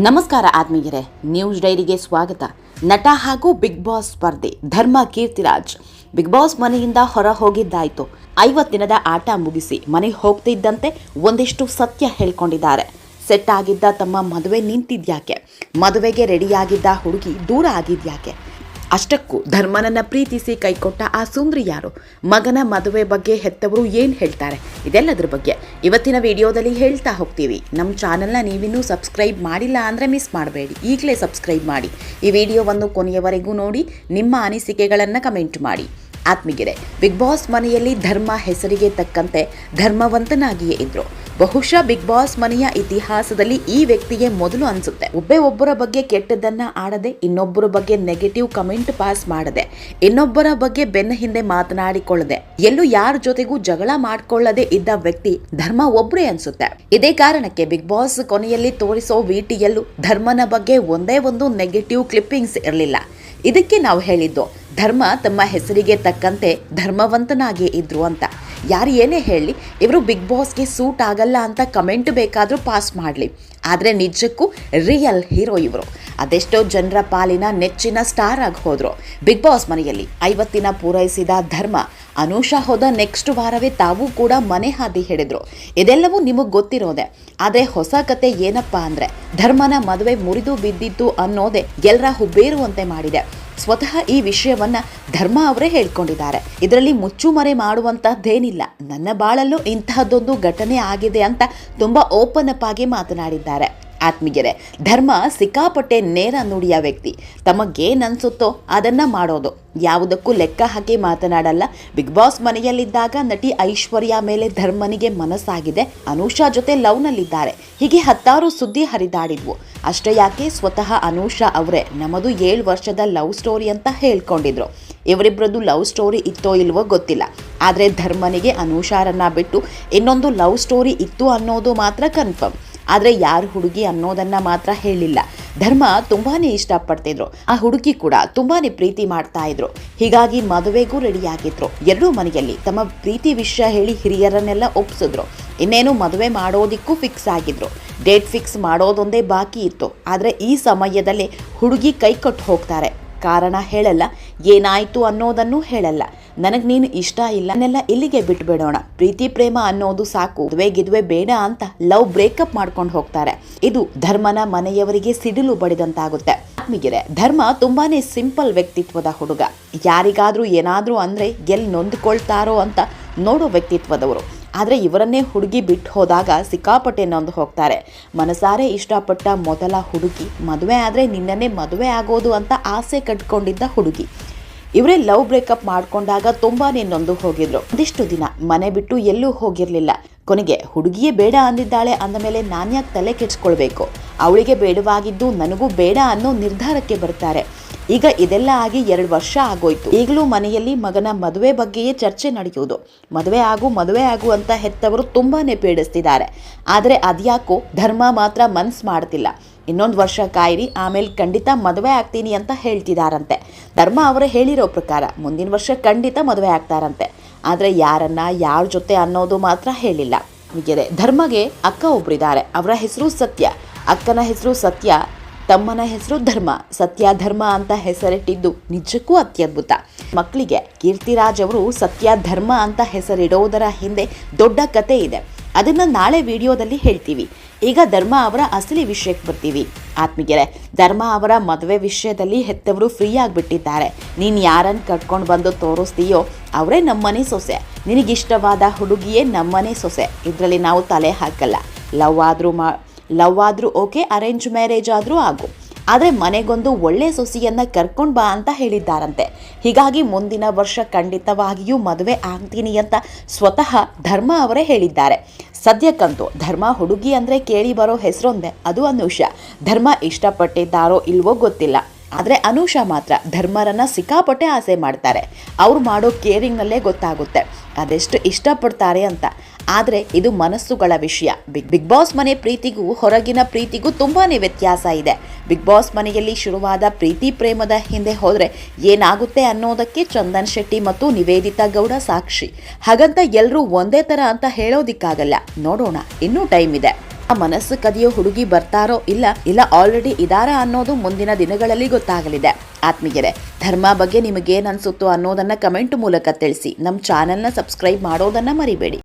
ನಮಸ್ಕಾರ ಆತ್ಮೀಯರೇ, ನ್ಯೂಸ್ ಡೈರಿಗೆ ಸ್ವಾಗತ. ನಟ ಹಾಗೂ ಬಿಗ್ ಬಾಸ್ ಸ್ಪರ್ಧೆ, ಧರ್ಮ ಕೀರ್ತಿರಾಜ್. ಬಿಗ್ ಬಾಸ್ ಮನೆಯಿಂದ ಹೊರ ಹೋಗಿದ್ದಾಯ್ತು. ಐವತ್ತು ದಿನದ ಆಟ ಮುಗಿಸಿ ಮನೆಗೆ ಹೋಗ್ತಿದ್ದಂತೆ ಒಂದಿಷ್ಟು ಸತ್ಯ ಹೇಳ್ಕೊಂಡಿದ್ದಾರೆ. ಸೆಟ್ ಆಗಿದ್ದ ತಮ್ಮ ಮದುವೆ ನಿಂತಿದ್ಯಾಕೆ? ಮದುವೆಗೆ ರೆಡಿಯಾಗಿದ್ದ ಹುಡುಗಿ ದೂರ ಆಗಿದ್ಯಾಕೆ? ಅಷ್ಟಕ್ಕೂ ಧರ್ಮನನ್ನ ಪ್ರೀತಿಸಿ ಕೈಕೊಟ್ಟ ಆ ಸುಂದ್ರಿ ಯಾರು? ಮಗನ ಮದುವೆ ಬಗ್ಗೆ ಹೆತ್ತವರು ಏನು ಹೇಳ್ತಾರೆ? ಇದೆಲ್ಲದ್ರ ಬಗ್ಗೆ ಇವತ್ತಿನ ವಿಡಿಯೋದಲ್ಲಿ ಹೇಳ್ತಾ ಹೋಗ್ತೀವಿ. ನಮ್ಮ ಚಾನಲ್ನ ನೀವಿನ್ನೂ ಸಬ್ಸ್ಕ್ರೈಬ್ ಮಾಡಿಲ್ಲ ಅಂದರೆ ಮಿಸ್ ಮಾಡಬೇಡಿ. ಈಗಲೇ ಸಬ್ಸ್ಕ್ರೈಬ್ ಮಾಡಿ. ಈ ವಿಡಿಯೋವನ್ನು ಕೊನೆಯವರೆಗೂ ನೋಡಿ, ನಿಮ್ಮ ಅನಿಸಿಕೆಗಳನ್ನು ಕಮೆಂಟ್ ಮಾಡಿ. ಆತ್ಮೀಗೆರೆ ಬಿಗ್ ಬಾಸ್ ಮನೆಯಲ್ಲಿ ಧರ್ಮ ಹೆಸರಿಗೆ ತಕ್ಕಂತೆ ಧರ್ಮವಂತನಾಗಿಯೇ ಇದ್ರು. ಬಹುಶಃ ಬಿಗ್ ಬಾಸ್ ಮನೆಯ ಇತಿಹಾಸದಲ್ಲಿ ಈ ವ್ಯಕ್ತಿಗೆ ಮೊದಲು ಅನಿಸುತ್ತೆ. ಒಬ್ಬೇ ಒಬ್ಬರ ಬಗ್ಗೆ ಕೆಟ್ಟದನ್ನ ಆಡದೆ, ಇನ್ನೊಬ್ಬರ ಬಗ್ಗೆ ನೆಗೆಟಿವ್ ಕಮೆಂಟ್ ಪಾಸ್ ಮಾಡದೆ, ಇನ್ನೊಬ್ಬರ ಬಗ್ಗೆ ಬೆನ್ನ ಹಿಂದೆ ಮಾತನಾಡಿಕೊಳ್ಳದೆ, ಎಲ್ಲೂ ಯಾರ ಜೊತೆಗೂ ಜಗಳ ಮಾಡಿಕೊಳ್ಳದೆ ಇದ್ದ ವ್ಯಕ್ತಿ ಧರ್ಮ ಒಬ್ಬರೇ ಅನ್ಸುತ್ತೆ. ಇದೇ ಕಾರಣಕ್ಕೆ ಬಿಗ್ ಬಾಸ್ ಕೊನೆಯಲ್ಲಿ ತೋರಿಸೋ ವಿಟಿಯಲ್ಲೂ ಧರ್ಮನ ಬಗ್ಗೆ ಒಂದೇ ಒಂದು ನೆಗೆಟಿವ್ ಕ್ಲಿಪ್ಪಿಂಗ್ಸ್ ಇರಲಿಲ್ಲ. ಇದಕ್ಕೆ ನಾವು ಹೇಳಿದ್ದು ಧರ್ಮ ತಮ್ಮ ಹೆಸರಿಗೆ ತಕ್ಕಂತೆ ಧರ್ಮವಂತನಾಗಿ ಇದ್ರು ಅಂತ. ಯಾರು ಏನೇ ಹೇಳಿ, ಇವರು ಬಿಗ್ ಬಾಸ್ಗೆ ಸೂಟ್ ಆಗಲ್ಲ ಅಂತ ಕಮೆಂಟ್ ಬೇಕಾದರೂ ಪಾಸ್ ಮಾಡಲಿ. ಆದರೆ ನಿಜಕ್ಕೂ ರಿಯಲ್ ಹೀರೋ ಇವರು. ಅದೆಷ್ಟೋ ಜನರ ಪಾಲಿನ ನೆಚ್ಚಿನ ಸ್ಟಾರ್ ಆಗಿ ಹೋದರು. ಬಿಗ್ ಬಾಸ್ ಮನೆಯಲ್ಲಿ ಐವತ್ತಿನ ಪೂರೈಸಿದ ಧರ್ಮ, ಅನೂಷಾ ಹೋದ ನೆಕ್ಸ್ಟ್ ವಾರವೇ ತಾವು ಕೂಡ ಮನೆ ಹಾದಿ ಹಿಡಿದ್ರು. ಇದೆಲ್ಲವೂ ನಿಮಗೆ ಗೊತ್ತಿರೋದೆ. ಆದರೆ ಹೊಸ ಕತೆ ಏನಪ್ಪ ಅಂದರೆ, ಧರ್ಮನ ಮದುವೆ ಮುರಿದು ಬಿದ್ದಿತ್ತು ಅನ್ನೋದೇ ಎಲ್ಲರ ಹುಬ್ಬೇರುವಂತೆ ಮಾಡಿದೆ. ಸ್ವತಃ ಈ ವಿಷಯವನ್ನ ಧರ್ಮ ಅವರೇ ಹೇಳ್ಕೊಂಡಿದ್ದಾರೆ. ಇದರಲ್ಲಿ ಮುಚ್ಚುಮರೆ ಮಾಡುವಂತಹದ್ದೇನಿಲ್ಲ. ನನ್ನ ಬಾಳಲ್ಲೂ ಇಂತಹದ್ದೊಂದು ಘಟನೆ ಆಗಿದೆ ಅಂತ ತುಂಬಾ ಓಪನ್ ಅಪ್ ಆಗಿ ಮಾತನಾಡಿದ್ದಾರೆ. ಆತ್ಮೀಯರೇ, ಧರ್ಮ ಸಿಕ್ಕಾಪಟ್ಟೆ ನೇರ ನುಡಿಯ ವ್ಯಕ್ತಿ. ತಮಗೇನನ್ಸುತ್ತೋ ಅದನ್ನು ಮಾಡೋದು. ಯಾವುದಕ್ಕೂ ಲೆಕ್ಕ ಹಾಕಿ ಮಾತನಾಡಲ್ಲ. ಬಿಗ್ ಬಾಸ್ ಮನೆಯಲ್ಲಿದ್ದಾಗ ನಟಿ ಐಶ್ವರ್ಯ ಮೇಲೆ ಧರ್ಮನಿಗೆ ಮನಸ್ಸಾಗಿದೆ. ಅನೂಷಾ ಜೊತೆ ಲವ್ನಲ್ಲಿದ್ದಾರೆ. ಹೀಗೆ ಹತ್ತಾರು ಸುದ್ದಿ ಹರಿದಾಡಿದ್ವು. ಅಷ್ಟೇ ಯಾಕೆ ಸ್ವತಃ ಅನೂಷಾ ಅವರೇ? ನಮ್ಮದು ಏಳು ವರ್ಷದ ಲವ್ ಸ್ಟೋರಿ ಅಂತ ಹೇಳ್ಕೊಂಡಿದ್ರು. ಇವರಿಬ್ಬರದ್ದು ಲವ್ ಸ್ಟೋರಿ ಇತ್ತೋ ಇಲ್ವೋ ಗೊತ್ತಿಲ್ಲ. ಆದರೆ ಧರ್ಮನಿಗೆ ಅನೂಷಾರನ್ನ ಬಿಟ್ಟು ಇನ್ನೊಂದು ಲವ್ ಸ್ಟೋರಿ ಇತ್ತು ಅನ್ನೋದು ಮಾತ್ರ ಕನ್ಫರ್ಮ್. ಆದರೆ ಯಾರು ಹುಡುಗಿ ಅನ್ನೋದನ್ನು ಮಾತ್ರ ಹೇಳಿಲ್ಲ. ಧರ್ಮ ತುಂಬಾ ಇಷ್ಟಪಡ್ತಿದ್ರು. ಆ ಹುಡುಗಿ ಕೂಡ ತುಂಬಾ ಪ್ರೀತಿ ಮಾಡ್ತಾ ಇದ್ರು. ಹೀಗಾಗಿ ಮದುವೆಗೂ ರೆಡಿಯಾಗಿದ್ರು ಎರಡೂ ಮನೆಯಲ್ಲಿ ತಮ್ಮ ಪ್ರೀತಿ ವಿಷಯ ಹೇಳಿ ಹಿರಿಯರನ್ನೆಲ್ಲ ಒಪ್ಸಿದ್ರು. ಇನ್ನೇನು ಮದುವೆ ಮಾಡೋದಿಕ್ಕೂ ಫಿಕ್ಸ್ ಆಗಿದ್ರು. ಡೇಟ್ ಫಿಕ್ಸ್ ಮಾಡೋದೊಂದೇ ಬಾಕಿ ಇತ್ತು. ಆದರೆ ಈ ಸಮಯದಲ್ಲಿ ಹುಡುಗಿ ಕೈ ಕೊಟ್ಟು ಹೋಗ್ತಾರೆ. ಕಾರಣ ಹೇಳಲ್ಲ. ಏನಾಯಿತು ಅನ್ನೋದನ್ನು ಹೇಳಲ್ಲ. ನನಗೆ ನೀನು ಇಷ್ಟ ಇಲ್ಲ, ಅನ್ನೆಲ್ಲ ಇಲ್ಲಿಗೆ ಬಿಟ್ಬಿಡೋಣ. ಪ್ರೀತಿ, ಪ್ರೇಮ ಅನ್ನೋದು ಸಾಕು. ಮದುವೆ ಗಿದ್ವೆ ಬೇಡ ಅಂತ ಲವ್ ಬ್ರೇಕಪ್ ಮಾಡ್ಕೊಂಡು ಹೋಗ್ತಾರೆ. ಇದು ಧರ್ಮನ ಮನೆಯವರಿಗೆ ಸಿಡಿಲು ಬಡಿದಂತಾಗುತ್ತೆ. ಆತ್ಮಿಗಿರೆ ಧರ್ಮ ತುಂಬಾನೇ ಸಿಂಪಲ್ ವ್ಯಕ್ತಿತ್ವದ ಹುಡುಗ. ಯಾರಿಗಾದ್ರೂ ಏನಾದ್ರೂ ಅಂದ್ರೆ ಎಲ್ಲಿ ನೊಂದ್ಕೊಳ್ತಾರೋ ಅಂತ ನೋಡೋ ವ್ಯಕ್ತಿತ್ವದವರು. ಆದರೆ ಇವರನ್ನೇ ಹುಡುಗಿ ಬಿಟ್ಟು ಹೋದಾಗ ಸಿಕ್ಕಾಪಟ್ಟೆ ನೊಂದು ಹೋಗ್ತಾರೆ. ಮನಸಾರೆ ಇಷ್ಟಪಟ್ಟ ಮೊದಲ ಹುಡುಗಿ. ಮದುವೆ ಆದರೆ ನಿನ್ನನ್ನೇ ಮದುವೆ ಆಗೋದು ಅಂತ ಆಸೆ ಕಟ್ಕೊಂಡಿದ್ದ ಹುಡುಗಿ. ಇವರೇ ಲವ್ ಬ್ರೇಕಪ್ ಮಾಡ್ಕೊಂಡಾಗ ತುಂಬಾನೇ ನೊಂದು ಹೋಗಿದ್ರು. ಒಂದಿಷ್ಟು ದಿನ ಮನೆ ಬಿಟ್ಟು ಎಲ್ಲೂ ಹೋಗಿರಲಿಲ್ಲ. ಕೊನೆಗೆ ಹುಡುಗಿಯೇ ಬೇಡ ಅಂದಿದ್ದಾಳೆ ಅಂದ ಮೇಲೆ ನಾನ್ಯಾಕೆ ತಲೆ ಕೆಡ್ಸ್ಕೊಳ್ಬೇಕು. ಅವಳಿಗೆ ಬೇಡವಾಗಿದ್ದು ನನಗೂ ಬೇಡ ಅನ್ನೋ ನಿರ್ಧಾರಕ್ಕೆ ಬರ್ತಾರೆ. ಈಗ ಇದೆಲ್ಲ ಆಗಿ ಎರಡು ವರ್ಷ ಆಗೋಯ್ತು. ಈಗಲೂ ಮನೆಯಲ್ಲಿ ಮಗನ ಮದುವೆ ಬಗ್ಗೆಯೇ ಚರ್ಚೆ ನಡೆಯುವುದು. ಮದುವೆ ಆಗು ಮದುವೆ ಆಗು ಅಂತ ಹೆತ್ತವರು ತುಂಬಾನೇ ಪೀಡಿಸ್ತಿದ್ದಾರೆ. ಆದರೆ ಅದ್ಯಾಕೋ ಧರ್ಮ ಮಾತ್ರ ಮನ್ಸು ಮಾಡ್ತಿಲ್ಲ. ಇನ್ನೊಂದು ವರ್ಷ ಕಾಯಿರಿ, ಆಮೇಲೆ ಖಂಡಿತ ಮದುವೆ ಆಗ್ತೀನಿ ಅಂತ ಹೇಳ್ತಿದಾರಂತೆ. ಧರ್ಮ ಅವರು ಹೇಳಿರೋ ಪ್ರಕಾರ ಮುಂದಿನ ವರ್ಷ ಖಂಡಿತ ಮದುವೆ ಆಗ್ತಾರಂತೆ. ಆದರೆ ಯಾರನ್ನ, ಯಾರ ಜೊತೆ ಅನ್ನೋದು ಮಾತ್ರ ಹೇಳಿಲ್ಲ. ಹೀಗಿದೆ, ಧರ್ಮಗೆ ಅಕ್ಕ ಒಬ್ಬರಿದ್ದಾರೆ ಅವರ ಹೆಸರು ಸತ್ಯ. ಅಕ್ಕನ ಹೆಸರು ಸತ್ಯ, ತಮ್ಮನ ಹೆಸರು ಧರ್ಮ. ಸತ್ಯ ಧರ್ಮ ಅಂತ ಹೆಸರಿಟ್ಟಿದ್ದು ನಿಜಕ್ಕೂ ಅತ್ಯದ್ಭುತ. ಮಕ್ಕಳಿಗೆ ಕೀರ್ತಿರಾಜ್ ಅವರು ಸತ್ಯ ಧರ್ಮ ಅಂತ ಹೆಸರಿಡೋದರ ಹಿಂದೆ ದೊಡ್ಡ ಕತೆ ಇದೆ. ಅದನ್ನ ನಾಳೆ ವಿಡಿಯೋದಲ್ಲಿ ಹೇಳ್ತೀವಿ. ಈಗ ಧರ್ಮ ಅವರ ಅಸಲಿ ವಿಷಯಕ್ಕೆ ಬರ್ತೀವಿ. ಆತ್ಮೀಗೆರೆ ಧರ್ಮ ಅವರ ಮದುವೆ ವಿಷಯದಲ್ಲಿ ಹೆತ್ತವರು ಫ್ರೀ ಆಗಿಬಿಟ್ಟಿದ್ದಾರೆ. ನೀನು ಯಾರನ್ನು ಕಟ್ಕೊಂಡು ಬಂದು ತೋರಿಸ್ತೀಯೋ, ಅವರೇ ನಮ್ಮನೆ ಸೊಸೆ. ನಿನಗಿಷ್ಟವಾದ ಹುಡುಗಿಯೇ ನಮ್ಮನೆ ಸೊಸೆ. ಇದರಲ್ಲಿ ನಾವು ತಲೆ ಹಾಕಲ್ಲ. ಲವ್ ಆದರೂ ಮಾ ಲವ್ ಆದರೂ ಓಕೆ ಅರೇಂಜ್ ಮ್ಯಾರೇಜ್ ಆದರೂ ಆಗು. ಆದರೆ ಮನೆಗೊಂದು ಒಳ್ಳೆ ಸೊಸಿಯನ್ನು ಕರ್ಕೊಂಡು ಬಾ ಅಂತ ಹೇಳಿದ್ದಾರಂತೆ. ಹೀಗಾಗಿ ಮುಂದಿನ ವರ್ಷ ಖಂಡಿತವಾಗಿಯೂ ಮದುವೆ ಆಗ್ತೀನಿ ಅಂತ ಸ್ವತಃ ಧರ್ಮ ಅವರೇ ಹೇಳಿದ್ದಾರೆ. ಸದ್ಯಕ್ಕಂತೂ ಧರ್ಮ ಹುಡುಗಿ ಅಂದರೆ ಕೇಳಿ ಬರೋ ಹೆಸರೊಂದೇ, ಅದು ಅನುಷ. ಧರ್ಮ ಇಷ್ಟಪಟ್ಟಿದ್ದಾರೋ ಇಲ್ವೋ ಗೊತ್ತಿಲ್ಲ. ಆದರೆ ಅನುಷಾ ಮಾತ್ರ ಧರ್ಮರನ್ನ ಸಿಕ್ಕಾಪಟ್ಟೆ ಆಸೆ ಮಾಡ್ತಾರೆ. ಅವ್ರು ಮಾಡೋ ಕೇರಿಂಗ್ನಲ್ಲೇ ಗೊತ್ತಾಗುತ್ತೆ. ಅದೆಷ್ಟು ಇಷ್ಟಪಡ್ತಾರೆ ಅಂತ. ಆದರೆ ಇದು ಮನಸ್ಸುಗಳ ವಿಷಯ. ಬಿಗ್ ಬಿಗ್ ಬಾಸ್ ಮನೆ ಪ್ರೀತಿಗೂ ಹೊರಗಿನ ಪ್ರೀತಿಗೂ ತುಂಬಾ ವ್ಯತ್ಯಾಸ ಇದೆ. ಬಿಗ್ ಬಾಸ್ ಮನೆಯಲ್ಲಿ ಶುರುವಾದ ಪ್ರೀತಿ ಪ್ರೇಮದ ಹಿಂದೆ ಹೋದರೆ ಏನಾಗುತ್ತೆ ಅನ್ನೋದಕ್ಕೆ ಚಂದನ್ ಶೆಟ್ಟಿ ಮತ್ತು ನಿವೇದಿತಾ ಗೌಡ ಸಾಕ್ಷಿ. ಹಾಗಂತ ಎಲ್ಲರೂ ಒಂದೇ ಥರ ಅಂತ ಹೇಳೋದಿಕ್ಕಾಗಲ್ಲ. ನೋಡೋಣ, ಇನ್ನೂ ಟೈಮ್ ಇದೆ. ಮನಸ್ಸು ಕದಿಯೋ ಹುಡುಗಿ ಬರ್ತಾರೋ ಇಲ್ಲ ಇಲ್ಲ ಆಲ್ರೆಡಿ ಇದಾರ ಅನ್ನೋದು ಮುಂದಿನ ದಿನಗಳಲ್ಲಿ ಗೊತ್ತಾಗಲಿದೆ. ಆತ್ಮೀಯರೇ, ಧರ್ಮ ಬಗ್ಗೆ ನಿಮಗೇನು ಅನ್ಸುತ್ತೋ ಅನ್ನೋದನ್ನ ಕಮೆಂಟ್ ಮೂಲಕ ತಿಳಿಸಿ. ನಮ್ಮ ಚಾನೆಲ್ನ ಸಬ್ಸ್ಕ್ರೈಬ್ ಮಾಡೋದನ್ನ ಮರಿಬೇಡಿ.